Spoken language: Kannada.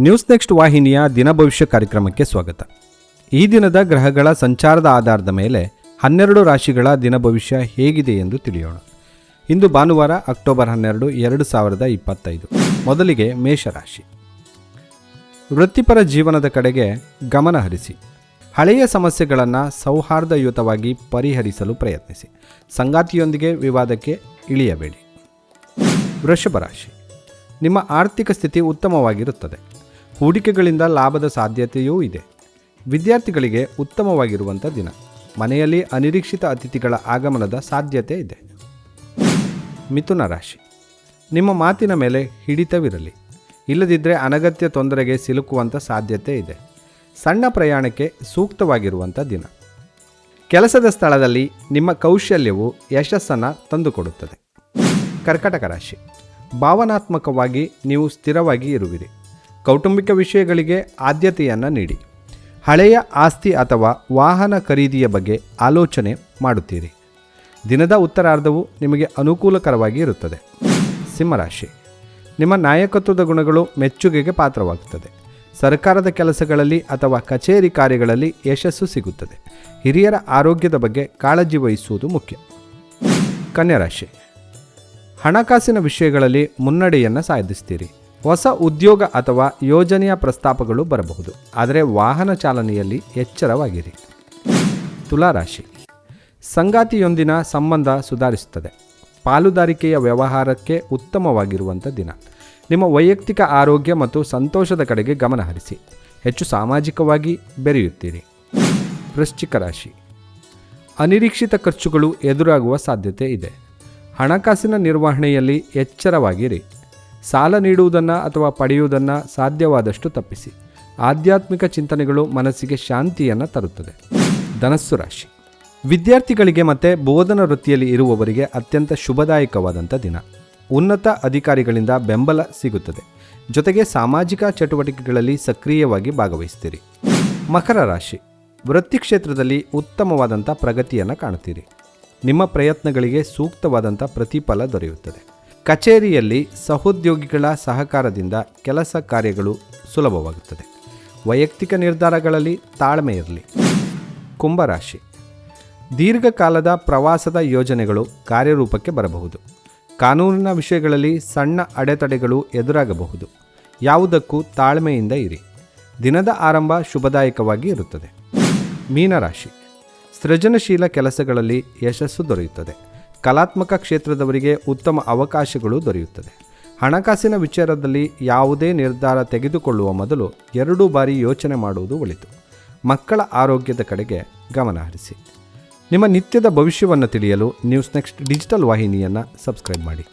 ನ್ಯೂಸ್ ನೆಕ್ಸ್ಟ್ ವಾಹಿನಿಯ ದಿನ ಭವಿಷ್ಯ ಕಾರ್ಯಕ್ರಮಕ್ಕೆ ಸ್ವಾಗತ. ಈ ದಿನದ ಗ್ರಹಗಳ ಸಂಚಾರದ ಆಧಾರದ ಮೇಲೆ ಹನ್ನೆರಡು ರಾಶಿಗಳ ದಿನ ಭವಿಷ್ಯ ಹೇಗಿದೆ ಎಂದು ತಿಳಿಯೋಣ. ಇಂದು ಭಾನುವಾರ ಅಕ್ಟೋಬರ್ ಹನ್ನೆರಡು, ಎರಡು ಸಾವಿರದ ಇಪ್ಪತ್ತೈದು. ಮೊದಲಿಗೆ ಮೇಷರಾಶಿ. ವೃತ್ತಿಪರ ಜೀವನದ ಕಡೆಗೆ ಗಮನ ಹರಿಸಿ. ಹಳೆಯ ಸಮಸ್ಯೆಗಳನ್ನು ಸೌಹಾರ್ದಯುತವಾಗಿ ಪರಿಹರಿಸಲು ಪ್ರಯತ್ನಿಸಿ. ಸಂಗಾತಿಯೊಂದಿಗೆ ವಿವಾದಕ್ಕೆ ಇಳಿಯಬೇಡಿ. ವೃಷಭ ರಾಶಿ. ನಿಮ್ಮ ಆರ್ಥಿಕ ಸ್ಥಿತಿ ಉತ್ತಮವಾಗಿರುತ್ತದೆ. ಹೂಡಿಕೆಗಳಿಂದ ಲಾಭದ ಸಾಧ್ಯತೆಯೂ ಇದೆ. ವಿದ್ಯಾರ್ಥಿಗಳಿಗೆ ಉತ್ತಮವಾಗಿರುವಂಥ ದಿನ. ಮನೆಯಲ್ಲಿ ಅನಿರೀಕ್ಷಿತ ಅತಿಥಿಗಳ ಆಗಮನದ ಸಾಧ್ಯತೆ ಇದೆ. ಮಿಥುನ ರಾಶಿ. ನಿಮ್ಮ ಮಾತಿನ ಮೇಲೆ ಹಿಡಿತವಿರಲಿ. ಇಲ್ಲದಿದ್ದರೆ ಅನಗತ್ಯ ತೊಂದರೆಗೆ ಸಿಲುಕುವಂಥ ಸಾಧ್ಯತೆ ಇದೆ. ಸಣ್ಣ ಪ್ರಯಾಣಕ್ಕೆ ಸೂಕ್ತವಾಗಿರುವಂಥ ದಿನ. ಕೆಲಸದ ಸ್ಥಳದಲ್ಲಿ ನಿಮ್ಮ ಕೌಶಲ್ಯವು ಯಶಸ್ಸನ್ನು ತಂದುಕೊಡುತ್ತದೆ. ಕರ್ಕಟಕ ರಾಶಿ. ಭಾವನಾತ್ಮಕವಾಗಿ ನೀವು ಸ್ಥಿರವಾಗಿ ಇರುವಿರಿ. ಕೌಟುಂಬಿಕ ವಿಷಯಗಳಿಗೆ ಆದ್ಯತೆಯನ್ನು ನೀಡಿ. ಹಳೆಯ ಆಸ್ತಿ ಅಥವಾ ವಾಹನ ಖರೀದಿಯ ಬಗ್ಗೆ ಆಲೋಚನೆ ಮಾಡುತ್ತೀರಿ. ದಿನದ ಉತ್ತರಾರ್ಧವು ನಿಮಗೆ ಅನುಕೂಲಕರವಾಗಿ ಇರುತ್ತದೆ. ಸಿಂಹರಾಶಿ. ನಿಮ್ಮ ನಾಯಕತ್ವದ ಗುಣಗಳು ಮೆಚ್ಚುಗೆಗೆ ಪಾತ್ರವಾಗುತ್ತದೆ. ಸರ್ಕಾರದ ಕೆಲಸಗಳಲ್ಲಿ ಅಥವಾ ಕಚೇರಿ ಕಾರ್ಯಗಳಲ್ಲಿ ಯಶಸ್ಸು ಸಿಗುತ್ತದೆ. ಹಿರಿಯರ ಆರೋಗ್ಯದ ಬಗ್ಗೆ ಕಾಳಜಿ ವಹಿಸುವುದು ಮುಖ್ಯ. ಕನ್ಯರಾಶಿ. ಹಣಕಾಸಿನ ವಿಷಯಗಳಲ್ಲಿ ಮುನ್ನಡೆಯನ್ನು ಸಾಧಿಸ್ತೀರಿ. ಹೊಸ ಉದ್ಯೋಗ ಅಥವಾ ಯೋಜನೆಯ ಪ್ರಸ್ತಾಪಗಳು ಬರಬಹುದು. ಆದರೆ ವಾಹನ ಚಾಲನೆಯಲ್ಲಿ ಎಚ್ಚರವಾಗಿರಿ. ತುಲಾರಾಶಿ ಸಂಗಾತಿಯೊಂದಿನ ಸಂಬಂಧ ಸುಧಾರಿಸುತ್ತದೆ. ಪಾಲುದಾರಿಕೆಯ ವ್ಯವಹಾರಕ್ಕೆ ಉತ್ತಮವಾಗಿರುವಂಥ ದಿನ. ನಿಮ್ಮ ವೈಯಕ್ತಿಕ ಆರೋಗ್ಯ ಮತ್ತು ಸಂತೋಷದ ಕಡೆಗೆ ಗಮನ ಹರಿಸಿ. ಹೆಚ್ಚು ಸಾಮಾಜಿಕವಾಗಿ ಬೆರೆಯುತ್ತೀರಿ. ವೃಶ್ಚಿಕ ರಾಶಿ. ಅನಿರೀಕ್ಷಿತ ಖರ್ಚುಗಳು ಎದುರಾಗುವ ಸಾಧ್ಯತೆ ಇದೆ. ಹಣಕಾಸಿನ ನಿರ್ವಹಣೆಯಲ್ಲಿ ಎಚ್ಚರವಾಗಿರಿ. ಸಾಲ ನೀಡುವುದನ್ನು ಅಥವಾ ಪಡೆಯುವುದನ್ನು ಸಾಧ್ಯವಾದಷ್ಟು ತಪ್ಪಿಸಿ. ಆಧ್ಯಾತ್ಮಿಕ ಚಿಂತನೆಗಳು ಮನಸ್ಸಿಗೆ ಶಾಂತಿಯನ್ನು ತರುತ್ತದೆ. ಧನಸ್ಸು ರಾಶಿ. ವಿದ್ಯಾರ್ಥಿಗಳಿಗೆ ಮತ್ತು ಬೋಧನಾ ವೃತ್ತಿಯಲ್ಲಿ ಇರುವವರಿಗೆ ಅತ್ಯಂತ ಶುಭದಾಯಕವಾದಂಥ ದಿನ. ಉನ್ನತ ಅಧಿಕಾರಿಗಳಿಂದ ಬೆಂಬಲ ಸಿಗುತ್ತದೆ. ಜೊತೆಗೆ ಸಾಮಾಜಿಕ ಚಟುವಟಿಕೆಗಳಲ್ಲಿ ಸಕ್ರಿಯವಾಗಿ ಭಾಗವಹಿಸ್ತೀರಿ. ಮಕರ ರಾಶಿ. ವೃತ್ತಿ ಕ್ಷೇತ್ರದಲ್ಲಿ ಉತ್ತಮವಾದಂಥ ಪ್ರಗತಿಯನ್ನು ಕಾಣುತ್ತೀರಿ. ನಿಮ್ಮ ಪ್ರಯತ್ನಗಳಿಗೆ ಸೂಕ್ತವಾದಂಥ ಪ್ರತಿಫಲ ದೊರೆಯುತ್ತದೆ. ಕಚೇರಿಯಲ್ಲಿ ಸಹೋದ್ಯೋಗಿಗಳ ಸಹಕಾರದಿಂದ ಕೆಲಸ ಕಾರ್ಯಗಳು ಸುಲಭವಾಗುತ್ತದೆ. ವೈಯಕ್ತಿಕ ನಿರ್ಧಾರಗಳಲ್ಲಿ ತಾಳ್ಮೆ ಇರಲಿ. ಕುಂಭರಾಶಿ. ದೀರ್ಘಕಾಲದ ಪ್ರವಾಸದ ಯೋಜನೆಗಳು ಕಾರ್ಯರೂಪಕ್ಕೆ ಬರಬಹುದು. ಕಾನೂನಿನ ವಿಷಯಗಳಲ್ಲಿ ಸಣ್ಣ ಅಡೆತಡೆಗಳು ಎದುರಾಗಬಹುದು. ಯಾವುದಕ್ಕೂ ತಾಳ್ಮೆಯಿಂದ ಇರಿ. ದಿನದ ಆರಂಭ ಶುಭದಾಯಕವಾಗಿ ಇರುತ್ತದೆ. ಮೀನರಾಶಿ. ಸೃಜನಶೀಲ ಕೆಲಸಗಳಲ್ಲಿ ಯಶಸ್ಸು ದೊರೆಯುತ್ತದೆ. ಕಲಾತ್ಮಕ ಕ್ಷೇತ್ರದವರಿಗೆ ಉತ್ತಮ ಅವಕಾಶಗಳು ದೊರೆಯುತ್ತದೆ. ಹಣಕಾಸಿನ ವಿಚಾರದಲ್ಲಿ ಯಾವುದೇ ನಿರ್ಧಾರ ತೆಗೆದುಕೊಳ್ಳುವ ಮೊದಲು ಎರಡು ಬಾರಿ ಯೋಚನೆ ಮಾಡುವುದು ಒಳಿತು. ಮಕ್ಕಳ ಆರೋಗ್ಯದ ಕಡೆಗೆ ಗಮನ ಹರಿಸಿ. ನಿಮ್ಮ ನಿತ್ಯದ ಭವಿಷ್ಯವನ್ನು ತಿಳಿಯಲು ನ್ಯೂಸ್ ನೆಕ್ಸ್ಟ್ ಡಿಜಿಟಲ್ ವಾಹಿನಿಯನ್ನು ಸಬ್ಸ್ಕ್ರೈಬ್ ಮಾಡಿ.